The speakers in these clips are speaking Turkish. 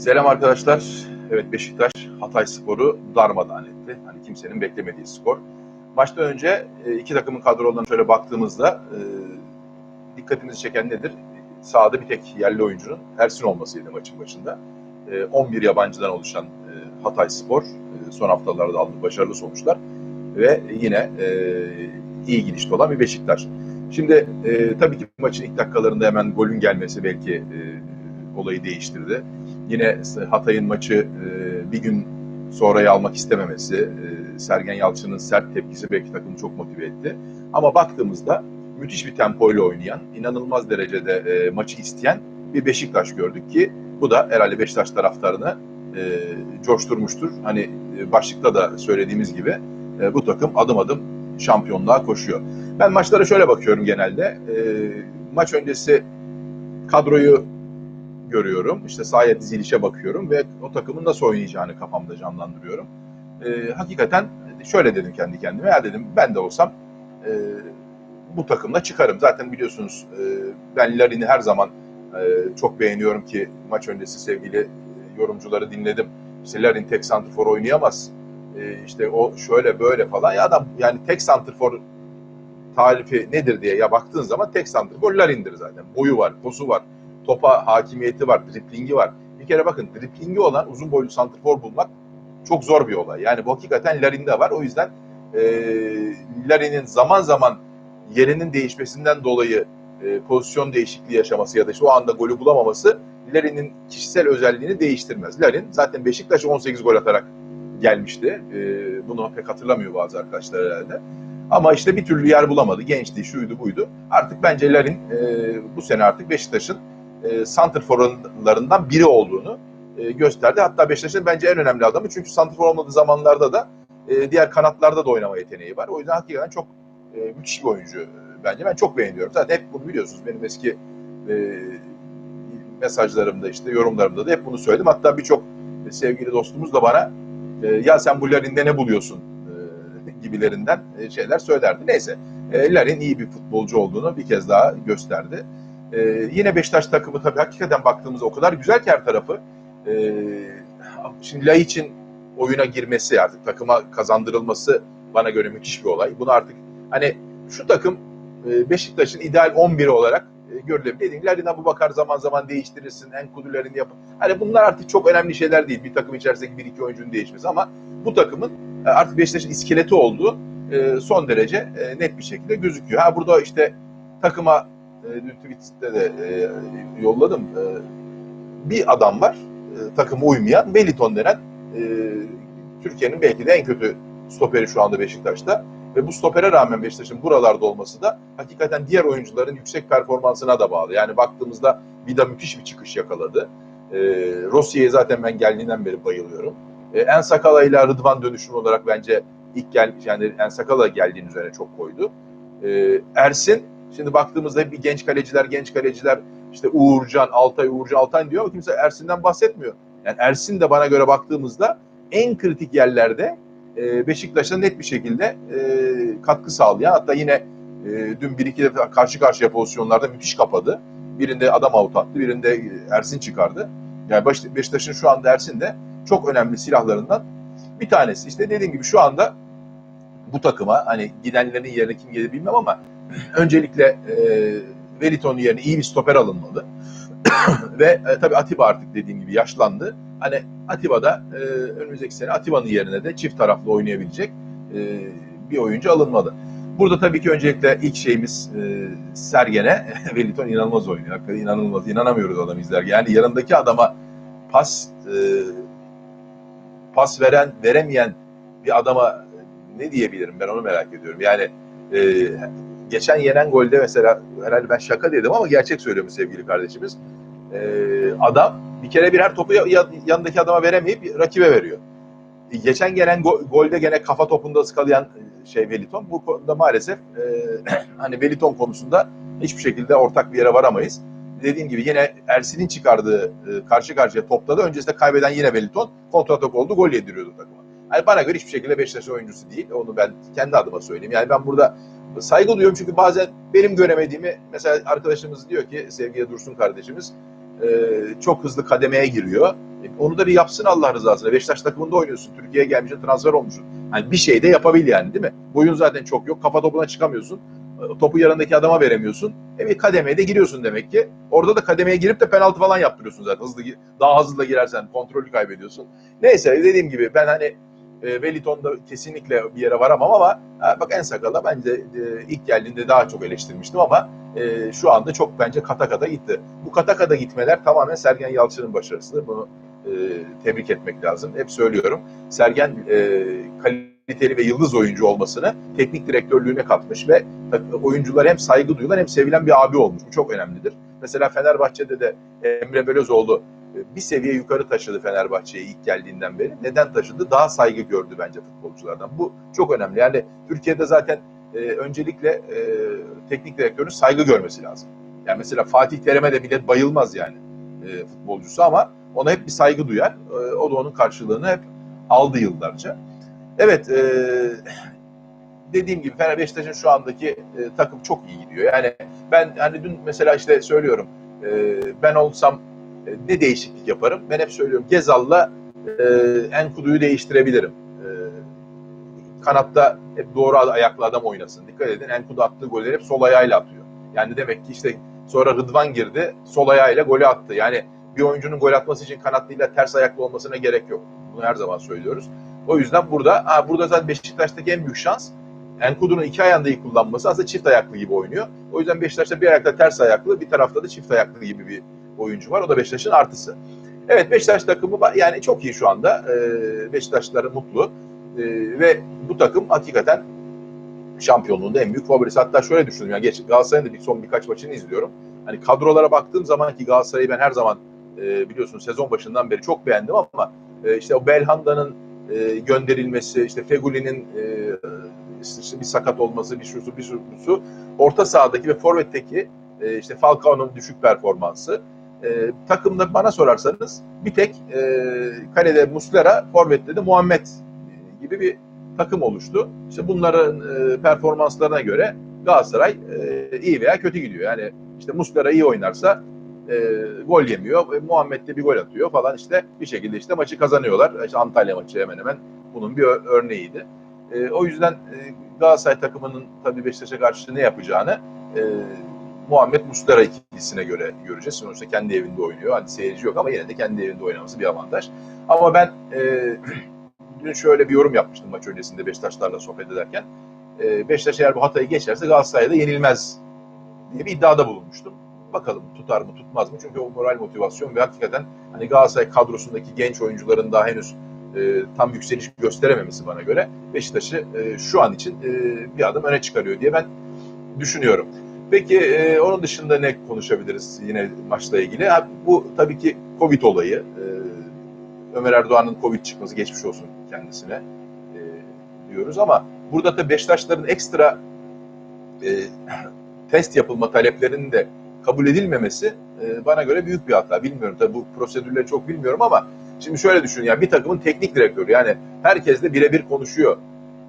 Selam arkadaşlar. Evet Beşiktaş Hatay Sporu darmadağın etti. Hani kimsenin beklemediği skor. Maçtan önce e, iki takımın kadrolarına şöyle baktığımızda e, dikkatimizi çeken nedir? Sahada bir tek yerli oyuncunun Ersin olmasıydı maçın başında. E, 11 yabancıdan oluşan e, Hatay Spor e, son haftalarda aldığı başarılı sonuçlar ve yine e, iyi gidişte olan bir Beşiktaş. Şimdi e, tabii ki maçın ilk dakikalarında hemen golün gelmesi belki e, olayı değiştirdi. Yine Hatay'ın maçı e, bir gün sonraya almak istememesi, e, Sergen Yalçın'ın sert tepkisi belki takımı çok motive etti. Ama baktığımızda müthiş bir tempoyla oynayan, inanılmaz derecede e, maçı isteyen bir Beşiktaş gördük ki bu da herhalde Beşiktaş taraftarını coşturmuştur. Hani başlıkta da söylediğimiz gibi bu takım adım adım şampiyonluğa koşuyor. Ben maçlara şöyle bakıyorum genelde. Maç öncesi kadroyu görüyorum. İşte sahaya dizilişe bakıyorum ve o takımın nasıl oynayacağını kafamda canlandırıyorum. E, hakikaten şöyle dedim kendi kendime. Ya dedim ben de olsam e, bu takımla çıkarım. Zaten biliyorsunuz e, ben Larin'i her zaman e, çok beğeniyorum ki maç öncesi sevgili yorumcuları dinledim. İşte Larin tek santrfor oynayamaz. E, işte o şöyle böyle falan. Ya adam yani tek santrfor tarifi nedir diye ya baktığın zaman tek santrfor Larin'dir zaten. Boyu var, posu var, topa hakimiyeti var, driplingi var. Bir kere bakın driplingi olan uzun boylu santrfor bulmak çok zor bir olay. Yani bu hakikaten Larin'de var. O yüzden e, Larin'in zaman zaman yerinin değişmesinden dolayı e, pozisyon değişikliği yaşaması ya da işte o anda golü bulamaması Larin'in kişisel özelliğini değiştirmez. Larin zaten Beşiktaş'a 18 gol atarak gelmişti. E, bunu pek hatırlamıyor bazı arkadaşlar herhalde. Ama işte bir türlü yer bulamadı. Gençti, şuydu buydu. Artık bence Larin e, bu sene artık Beşiktaş'ın e, santrforlarından biri olduğunu e, gösterdi. Hatta Beşiktaş'ın bence en önemli adamı. Çünkü santrfor olmadığı zamanlarda da e, diğer kanatlarda da oynama yeteneği var. O yüzden hakikaten çok e, müthiş bir oyuncu bence. Ben çok beğeniyorum. Zaten hep bunu biliyorsunuz. Benim eski e, mesajlarımda işte yorumlarımda da hep bunu söyledim. Hatta birçok sevgili dostumuz da bana e, ya sen bu Larin'de ne buluyorsun e, gibilerinden e, şeyler söylerdi. Neyse e, Larin iyi bir futbolcu olduğunu bir kez daha gösterdi. E, yine Beşiktaş takımı tabii hakikaten baktığımızda o kadar güzel ki her tarafı. E, şimdi Laiç'in oyuna girmesi artık takıma kazandırılması bana göre müthiş bir olay. Bunu artık hani şu takım e, Beşiktaş'ın ideal 11'i olarak e, görülebilir. Dediğim Larin Abu Bakar zaman zaman değiştirirsin, en kudulerini yapın. Hani bunlar artık çok önemli şeyler değil. Bir takım içerisindeki bir iki oyuncunun değişmesi ama bu takımın e, artık Beşiktaş'ın iskeleti olduğu son derece net bir şekilde gözüküyor. Ha burada işte takıma dün tweet'te de e, yolladım. E, bir adam var e, takıma uymayan Wellington denen e, Türkiye'nin belki de en kötü stoperi şu anda Beşiktaş'ta. Ve bu stopere rağmen Beşiktaş'ın buralarda olması da hakikaten diğer oyuncuların yüksek performansına da bağlı. Yani baktığımızda Vida müthiş bir çıkış yakaladı. E, Rossi'ye zaten ben geldiğinden beri bayılıyorum. E, en Sakala ile Rıdvan dönüşüm olarak bence ilk gel yani En Sakala geldiğin üzerine çok koydu. E, Ersin şimdi baktığımızda bir genç kaleciler genç kaleciler işte Uğurcan, Altay, Uğurcan, Altay diyor ama kimse Ersin'den bahsetmiyor. Yani Ersin de bana göre baktığımızda en kritik yerlerde e, Beşiktaş'a net bir şekilde e, katkı sağlayan hatta yine e, dün bir iki defa karşı karşıya pozisyonlarda müthiş kapadı. Birinde adam out attı, birinde Ersin çıkardı. Yani Beşiktaş'ın şu anda Ersin de çok önemli silahlarından bir tanesi. İşte dediğim gibi şu anda bu takıma hani gidenlerin yerine kim gelir bilmem ama öncelikle e, Wellington'un yerine iyi bir stoper alınmalı. Ve e, tabii Atiba artık dediğim gibi yaşlandı. Hani Atiba da e, önümüzdeki sene Atiba'nın yerine de çift taraflı oynayabilecek e, bir oyuncu alınmalı. Burada tabii ki öncelikle ilk şeyimiz e, Sergen'e. Wellington inanılmaz oynuyor. Hakikaten inanılmaz. İnanamıyoruz adam izlerken. Yani yanındaki adama pas e, pas veren, veremeyen bir adama ne diyebilirim ben onu merak ediyorum. Yani e, geçen yenen golde mesela herhalde ben şaka dedim ama gerçek söylüyorum sevgili kardeşimiz. E, adam bir kere birer topu yanındaki adama veremeyip rakibe veriyor. E, geçen gelen go, golde gene kafa topunda ıskalayan şey Veliton. Bu konuda maalesef e, hani Veliton konusunda hiçbir şekilde ortak bir yere varamayız. Dediğim gibi yine Ersin'in çıkardığı e, karşı karşıya topta da öncesinde kaybeden yine Veliton kontratak oldu gol yediriyordu takıma. Yani bana göre hiçbir şekilde Beşiktaş oyuncusu değil. Onu ben kendi adıma söyleyeyim. Yani ben burada saygı duyuyorum çünkü bazen benim göremediğimi mesela arkadaşımız diyor ki sevgili Dursun kardeşimiz e, çok hızlı kademeye giriyor. E, onu da bir yapsın Allah rızası için. Beşiktaş takımında oynuyorsun. Türkiye'ye gelmişsin, transfer olmuşsun. Hani bir şey de yapabil yani değil mi? Boyun zaten çok yok. Kafa topuna çıkamıyorsun. E, Topu yanındaki adama veremiyorsun. E bir kademeye de giriyorsun demek ki. Orada da kademeye girip de penaltı falan yaptırıyorsun zaten. Hızlı daha hızlı da girersen kontrolü kaybediyorsun. Neyse dediğim gibi ben hani e, Wellington'da kesinlikle bir yere varamam ama ha, bak en sakala bence e, ilk geldiğinde daha çok eleştirmiştim ama e, şu anda çok bence kata kata gitti. Bu kata kata gitmeler tamamen Sergen Yalçın'ın başarısı. Bunu e, tebrik etmek lazım. Hep söylüyorum. Sergen e, kaliteli ve yıldız oyuncu olmasını teknik direktörlüğüne katmış ve oyuncular hem saygı duyulan hem sevilen bir abi olmuş. Bu çok önemlidir. Mesela Fenerbahçe'de de Emre Belözoğlu e, bir seviye yukarı taşıdı Fenerbahçe'yi ilk geldiğinden beri. Neden taşıdı? Daha saygı gördü bence futbolculardan. Bu çok önemli. Yani Türkiye'de zaten e, öncelikle e, teknik direktörün saygı görmesi lazım. Yani mesela Fatih Terim'e de millet bayılmaz yani e, futbolcusu ama ona hep bir saygı duyar. E, o da onun karşılığını hep aldı yıllarca. Evet, e, dediğim gibi Fener Beşiktaş'ın şu andaki e, takım çok iyi gidiyor. Yani ben hani dün mesela işte söylüyorum e, ben olsam e, ne değişiklik yaparım? Ben hep söylüyorum Gezal'la e, Enkudu'yu değiştirebilirim. E, kanatta hep doğru ayaklı adam oynasın. Dikkat edin Enkudu attığı golleri hep sol ayağıyla atıyor. Yani demek ki işte sonra Rıdvan girdi sol ayağıyla golü attı. Yani bir oyuncunun gol atması için kanatlıyla ters ayaklı olmasına gerek yok. Bunu her zaman söylüyoruz. O yüzden burada ha, burada zaten Beşiktaş'taki en büyük şans Enkudu'nun iki ayağını iyi kullanması aslında çift ayaklı gibi oynuyor. O yüzden Beşiktaş'ta bir ayakta ters ayaklı, bir tarafta da çift ayaklı gibi bir oyuncu var. O da Beşiktaş'ın artısı. Evet Beşiktaş takımı yani çok iyi şu anda. Beşiktaşlıları mutlu. Ee, ve bu takım hakikaten şampiyonluğunda en büyük favorisi. Hatta şöyle düşündüm. Yani geç, Galatasaray'ın da bir son birkaç maçını izliyorum. Hani kadrolara baktığım zaman ki Galatasaray'ı ben her zaman e, biliyorsunuz sezon başından beri çok beğendim ama e, işte o Belhanda'nın e, gönderilmesi, işte Feguli'nin e, işte bir sakat olması, bir şusu, bir şusu, orta sahadaki ve forvetteki e, işte Falcao'nun düşük performansı. E, takımda bana sorarsanız bir tek e, kalede Muslera, forvette de Muhammed gibi bir takım oluştu. İşte bunların e, performanslarına göre Galatasaray e, iyi veya kötü gidiyor. Yani işte Muslera iyi oynarsa e, gol yemiyor. E, Muhammed de bir gol atıyor falan işte bir şekilde işte maçı kazanıyorlar. İşte Antalya maçı hemen hemen bunun bir örneğiydi. E, o yüzden e, Galatasaray takımının tabii Beşiktaş'a karşı ne yapacağını e, Muhammed Muslera ikilisine göre göreceğiz. Sonuçta kendi evinde oynuyor. Hani seyirci yok ama yine de kendi evinde oynaması bir avantaj. Ama ben e, dün şöyle bir yorum yapmıştım maç öncesinde Beşiktaşlarla sohbet ederken. E, Beşiktaş eğer bu hatayı geçerse Galatasaray'da yenilmez diye bir iddiada bulunmuştum. Bakalım tutar mı tutmaz mı? Çünkü o moral motivasyon ve hakikaten hani Galatasaray kadrosundaki genç oyuncuların daha henüz e, tam yükseliş gösterememesi bana göre Beşiktaş'ı e, şu an için e, bir adım öne çıkarıyor diye ben düşünüyorum. Peki e, onun dışında ne konuşabiliriz yine maçla ilgili? Ha, bu tabii ki Covid olayı. E, Ömer Erdoğan'ın Covid çıkması geçmiş olsun kendisine e, diyoruz ama burada da Beşiktaşların ekstra e, test yapılma taleplerinin de kabul edilmemesi e, bana göre büyük bir hata. Bilmiyorum tabii bu prosedürleri çok bilmiyorum ama şimdi şöyle düşün yani bir takımın teknik direktörü yani herkesle birebir konuşuyor.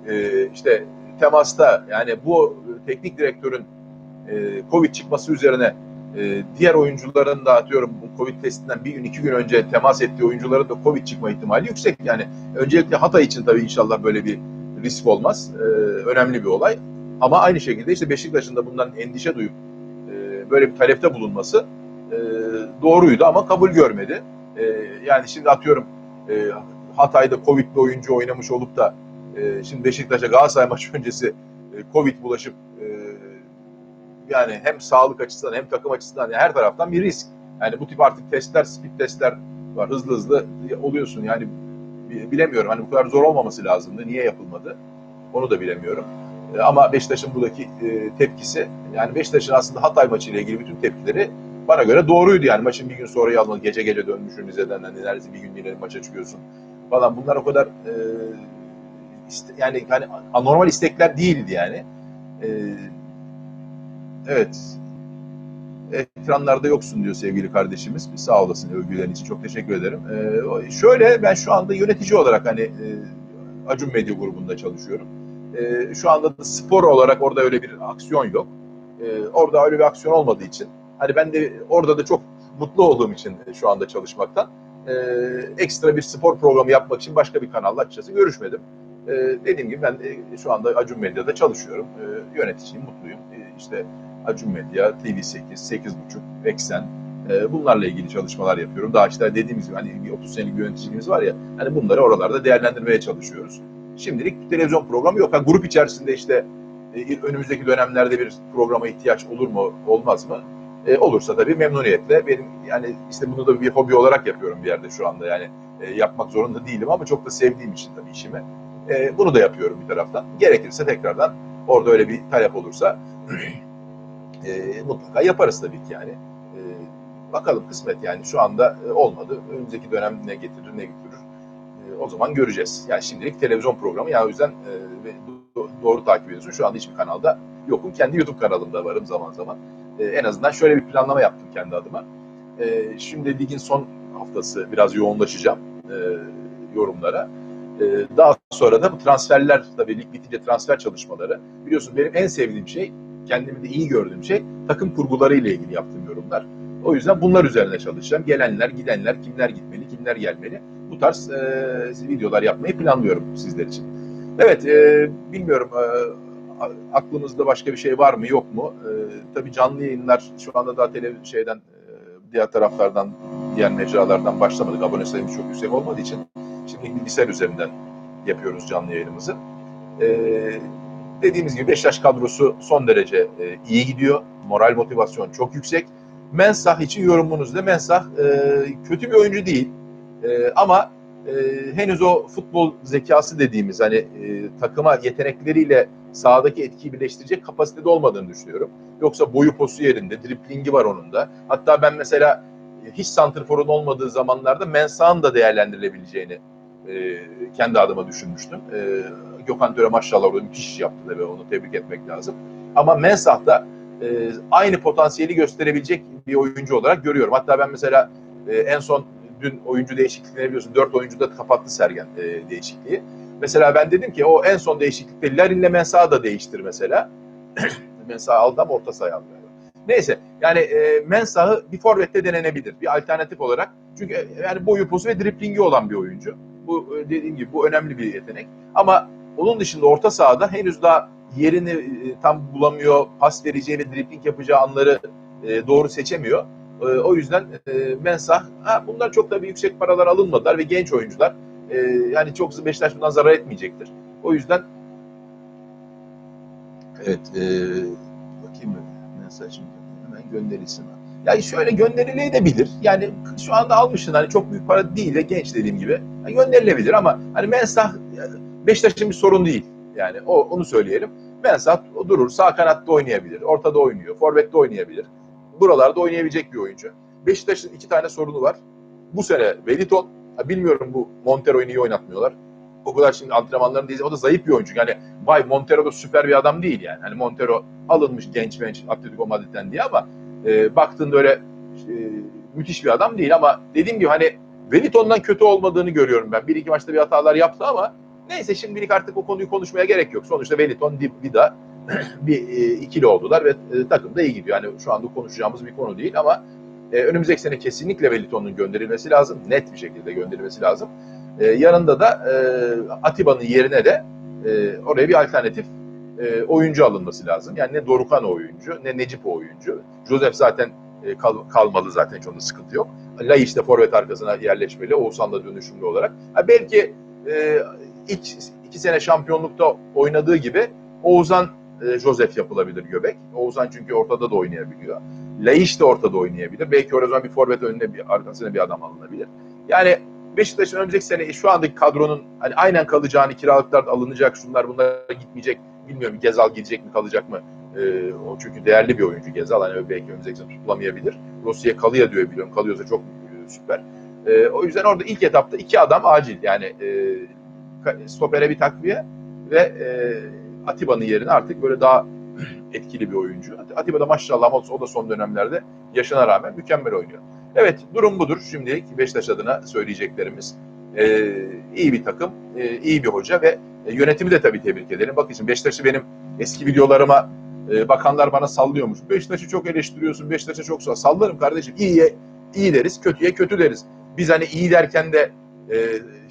E, işte temasta yani bu teknik direktörün e, Covid çıkması üzerine e, diğer oyuncuların da atıyorum bu Covid testinden bir gün iki gün önce temas ettiği oyuncuların da Covid çıkma ihtimali yüksek. Yani öncelikle Hatay için tabii inşallah böyle bir risk olmaz. E, önemli bir olay. Ama aynı şekilde işte Beşiktaş'ın da bundan endişe duyup e, böyle bir talepte bulunması e, doğruydu ama kabul görmedi. E, yani şimdi atıyorum e, Hatay'da Covid'li oyuncu oynamış olup da e, şimdi Beşiktaş'a Galatasaray maçı öncesi e, Covid bulaşıp e, yani hem sağlık açısından hem takım açısından yani her taraftan bir risk. Yani bu tip artık testler, speed testler var. Hızlı hızlı oluyorsun. Yani bilemiyorum. Hani bu kadar zor olmaması lazımdı. Niye yapılmadı? Onu da bilemiyorum. E, ama Beşiktaş'ın buradaki e, tepkisi yani Beşiktaş'ın aslında Hatay maçı ile ilgili bütün tepkileri bana göre doğruydu. Yani maçın bir gün sonra alındı. Gece gece dönmüşsün Rize'den. Hani neredeyse bir gün yine maça çıkıyorsun falan. Bunlar o kadar e, iste, yani hani anormal istekler değildi yani. E, Evet. Ekranlarda yoksun diyor sevgili kardeşimiz. Sağ olasın övgülerin için. Çok teşekkür ederim. Ee, şöyle ben şu anda yönetici olarak hani e, Acun Medya grubunda çalışıyorum. E, şu anda da spor olarak orada öyle bir aksiyon yok. E, orada öyle bir aksiyon olmadığı için hani ben de orada da çok mutlu olduğum için şu anda çalışmaktan e, ekstra bir spor programı yapmak için başka bir kanalla açıkçası görüşmedim. E, dediğim gibi ben e, şu anda Acun Medya'da çalışıyorum. E, yöneticiyim, mutluyum. E, işte Acun Medya, TV8, 8.5, Eksen e, bunlarla ilgili çalışmalar yapıyorum. Daha işte dediğimiz gibi hani bir 30 senelik yöneticiliğimiz var ya hani bunları oralarda değerlendirmeye çalışıyoruz. Şimdilik televizyon programı yok. Ha, grup içerisinde işte e, önümüzdeki dönemlerde bir programa ihtiyaç olur mu, olmaz mı? E, olursa tabii memnuniyetle. Benim yani işte bunu da bir hobi olarak yapıyorum bir yerde şu anda. Yani e, yapmak zorunda değilim ama çok da sevdiğim için tabii işimi. E, bunu da yapıyorum bir taraftan. Gerekirse tekrardan orada öyle bir talep olursa e, mutlaka yaparız tabii ki yani. E, bakalım kısmet yani şu anda e, olmadı. Önümüzdeki dönem ne getirir ne götürür. E, o zaman göreceğiz. Yani şimdilik televizyon programı yani o yüzden e, doğru takip ediyorsun. Şu anda hiçbir kanalda yokum. Kendi YouTube kanalımda varım zaman zaman. E, en azından şöyle bir planlama yaptım kendi adıma. E, şimdi ligin son haftası biraz yoğunlaşacağım e, yorumlara. Daha sonra da bu transferler tabii lig bitince transfer çalışmaları. Biliyorsun benim en sevdiğim şey, kendimi de iyi gördüğüm şey takım kurguları ile ilgili yaptığım yorumlar. O yüzden bunlar üzerine çalışacağım. Gelenler, gidenler, kimler gitmeli, kimler gelmeli. Bu tarz e, videolar yapmayı planlıyorum sizler için. Evet, e, bilmiyorum e, a- aklımızda başka bir şey var mı yok mu? E, tabii canlı yayınlar şu anda daha televizyon şeyden diğer taraflardan, diğer mecralardan başlamadık. Abone sayımız çok yüksek olmadığı için şimdi bilgisayar üzerinden yapıyoruz canlı yayınımızı. E, dediğimiz gibi Beşiktaş kadrosu son derece e, iyi gidiyor. Moral motivasyon çok yüksek. Mensah için yorumunuz da Mensah e, kötü bir oyuncu değil. E, ama e, henüz o futbol zekası dediğimiz hani e, takıma yetenekleriyle sahadaki etkiyi birleştirecek kapasitede olmadığını düşünüyorum. Yoksa boyu posu yerinde, driplingi var onun da. Hatta ben mesela hiç santrforun olmadığı zamanlarda Mensah'ın da değerlendirilebileceğini e, kendi adıma düşünmüştüm. E, Gökhan Töre maşallah orada müthiş iş yaptı ve onu tebrik etmek lazım. Ama Mensah da e, aynı potansiyeli gösterebilecek bir oyuncu olarak görüyorum. Hatta ben mesela e, en son dün oyuncu değişikliklerini biliyorsun. Dört oyuncu da kapattı Sergen e, değişikliği. Mesela ben dedim ki o en son değişiklikte Larin'le Mensah'ı da değiştir mesela. Mensah'ı aldı ama orta sahaya aldı. Neyse yani e, Mensah'ı bir forvette denenebilir. Bir alternatif olarak. Çünkü e, yani boyu pozu ve driplingi olan bir oyuncu. Bu e, dediğim gibi bu önemli bir yetenek. Ama onun dışında orta sahada henüz daha yerini e, tam bulamıyor. Pas vereceği ve dripling yapacağı anları e, doğru seçemiyor. O yüzden Mensah, ha, bunlar çok da bir yüksek paralar alınmadılar ve genç oyuncular. Yani çok Beşiktaş bundan zarar etmeyecektir. O yüzden evet e, bakayım mı Mensah şimdi hemen gönderilsin. Yani şöyle gönderilebilir. Yani şu anda almışsın hani çok büyük para değil ve genç dediğim gibi. Yani gönderilebilir ama hani Mensah e, Beşiktaş'ın bir sorun değil. Yani o, onu söyleyelim. Mensah durur. Sağ kanatta oynayabilir. Ortada oynuyor. Forvet'te oynayabilir. Buralarda oynayabilecek bir oyuncu. Beşiktaş'ın iki tane sorunu var. Bu sene Veliton. Bilmiyorum bu Montero'yu niye oynatmıyorlar. O kadar şimdi antrenmanlarını değil. O da zayıf bir oyuncu. Yani vay Montero da süper bir adam değil yani. Hani Montero alınmış genç genç Atletico Madrid'den diye ama e, baktığında öyle e, müthiş bir adam değil ama dediğim gibi hani Veliton'dan kötü olmadığını görüyorum ben. Bir iki maçta bir hatalar yaptı ama neyse şimdilik artık o konuyu konuşmaya gerek yok. Sonuçta Veliton, Vida bir e, ikili oldular ve e, takım da iyi gidiyor. Yani şu anda konuşacağımız bir konu değil ama e, önümüzdeki sene kesinlikle Veliton'un gönderilmesi lazım. Net bir şekilde gönderilmesi lazım. E, yanında da e, Atiba'nın yerine de e, oraya bir alternatif e, oyuncu alınması lazım. Yani ne Dorukan oyuncu ne Necip oyuncu. Joseph zaten e, kal, kalmalı zaten hiç onda sıkıntı yok. Laiş de forvet arkasına yerleşmeli. Oğuzhan'la dönüşümlü olarak. Ha, belki e, ilk iki sene şampiyonlukta oynadığı gibi Oğuzhan e, Joseph yapılabilir göbek. Oğuzhan çünkü ortada da oynayabiliyor. Laiş de ortada oynayabilir. Belki o zaman bir forvet önüne bir arkasına bir adam alınabilir. Yani Beşiktaş'ın önümüzdeki sene şu andaki kadronun hani aynen kalacağını kiralıklar alınacak şunlar bunlar gitmeyecek bilmiyorum Gezal gidecek mi kalacak mı ee, o çünkü değerli bir oyuncu Gezal hani belki önümüzdeki sene tutulamayabilir. Rossi'ye kalıyor diyor biliyorum kalıyorsa çok e, süper. Ee, o yüzden orada ilk etapta iki adam acil yani e, stopere bir takviye ve e, Atiba'nın yerine artık böyle daha etkili bir oyuncu. Atiba da maşallah o da son dönemlerde yaşına rağmen mükemmel oynuyor. Evet durum budur. Şimdilik Beşiktaş adına söyleyeceklerimiz. Ee, iyi bir takım, e, iyi bir hoca ve e, yönetimi de tabii tebrik edelim. Bakın şimdi Beşiktaş'ı benim eski videolarıma e, bakanlar bana sallıyormuş. Beşiktaş'ı çok eleştiriyorsun, Beşiktaş'ı çok sall. Sallarım kardeşim. İyiye iyi deriz, kötüye kötü deriz. biz hani iyi derken de e,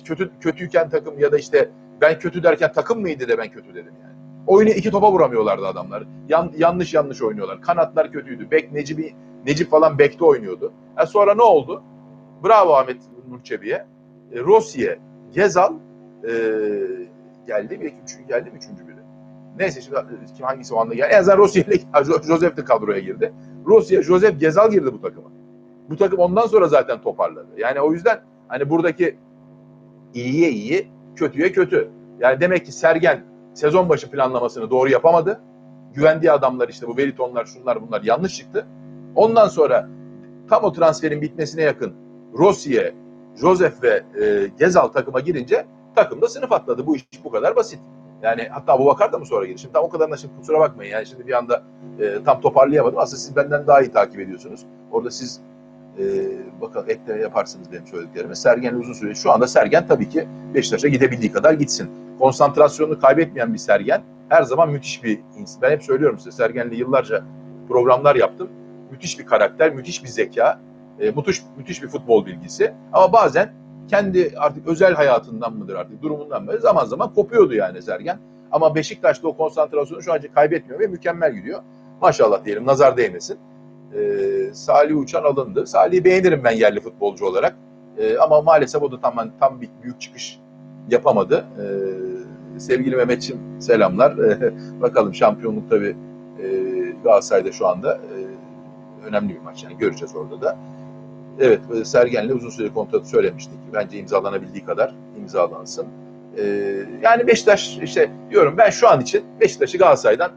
kötü kötüyken takım ya da işte ben kötü derken takım mıydı da ben kötü dedim yani. Oyunu iki topa vuramıyorlardı adamlar. Yan- yanlış yanlış oynuyorlar. Kanatlar kötüydü. Bek Necip'i Necip falan bekte oynuyordu. Ha, sonra ne oldu? Bravo Ahmet Nurçebi'ye. E, Rossi'ye, Gezal e, geldi. Bir iki üçüncü geldi mi üçüncü biri? Neyse şimdi e, kim hangisi o anda geldi. En azından Rossi ile Jo- Joseph de kadroya girdi. Rossi'ye Joseph Gezal girdi bu takıma. Bu takım ondan sonra zaten toparladı. Yani o yüzden hani buradaki iyiye iyi, kötüye kötü. Yani demek ki Sergen sezon başı planlamasını doğru yapamadı. Güvendiği adamlar işte bu Veritonlar şunlar bunlar yanlış çıktı. Ondan sonra tam o transferin bitmesine yakın Rossi'ye, Joseph ve e, Gezal takıma girince takım da sınıf atladı. Bu iş bu kadar basit. Yani hatta bu Bakar da mı sonra girdi? Şimdi tam o kadarına şimdi kusura bakmayın. Yani şimdi bir anda e, tam toparlayamadım. Aslında siz benden daha iyi takip ediyorsunuz. Orada siz e, bakalım ekleme yaparsınız benim söylediklerime. Sergen uzun süre. Şu anda Sergen tabii ki Beşiktaş'a gidebildiği kadar gitsin. Konsantrasyonunu kaybetmeyen bir Sergen her zaman müthiş bir insan. Ben hep söylüyorum size Sergen'le yıllarca programlar yaptım. Müthiş bir karakter, müthiş bir zeka, e, müthiş, müthiş bir futbol bilgisi. Ama bazen kendi artık özel hayatından mıdır artık durumundan mı zaman zaman kopuyordu yani Sergen. Ama Beşiktaş'ta o konsantrasyonu şu an kaybetmiyor ve mükemmel gidiyor. Maşallah diyelim nazar değmesin. Ee, Salih Uçan alındı. Salih'i beğenirim ben yerli futbolcu olarak. Ee, ama maalesef o da tam, tam bir büyük çıkış yapamadı. Ee, sevgili Mehmetçim selamlar. Ee, bakalım şampiyonluk tabii e, Galatasaray'da şu anda e, önemli bir maç. Yani göreceğiz orada da. Evet e, Sergen'le uzun süre kontratı söylemiştik. Bence imzalanabildiği kadar imzalansın. Ee, yani Beşiktaş işte diyorum ben şu an için Beşiktaş'ı Galatasaray'dan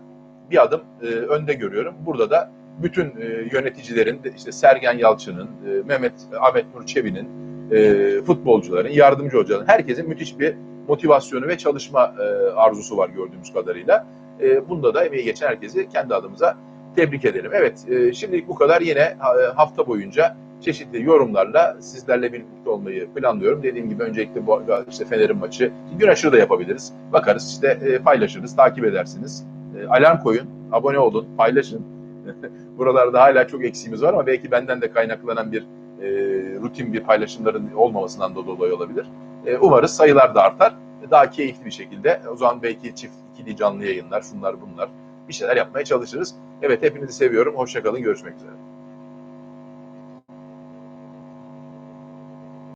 bir adım e, önde görüyorum. Burada da bütün e, yöneticilerin işte Sergen Yalçın'ın, e, Mehmet Ahmet Nur Çebi'nin, e, futbolcuların, yardımcı hocaların herkesin müthiş bir motivasyonu ve çalışma e, arzusu var gördüğümüz kadarıyla. E, bunda da emeği geçen herkesi kendi adımıza tebrik edelim. Evet, e, şimdilik bu kadar. Yine ha- hafta boyunca çeşitli yorumlarla sizlerle birlikte olmayı planlıyorum. Dediğim gibi öncelikle bu işte Fener'in maçı, gün aşırı da yapabiliriz. Bakarız işte e, paylaşırız, takip edersiniz. E, alarm koyun, abone olun, paylaşın. Buralarda hala çok eksiğimiz var ama belki benden de kaynaklanan bir e, rutin bir paylaşımların olmamasından da dolayı olabilir. E, umarız sayılar da artar. E, Daha keyifli bir şekilde. O zaman belki çift ikili canlı yayınlar, şunlar bunlar bir şeyler yapmaya çalışırız. Evet hepinizi seviyorum. Hoşçakalın. Görüşmek üzere.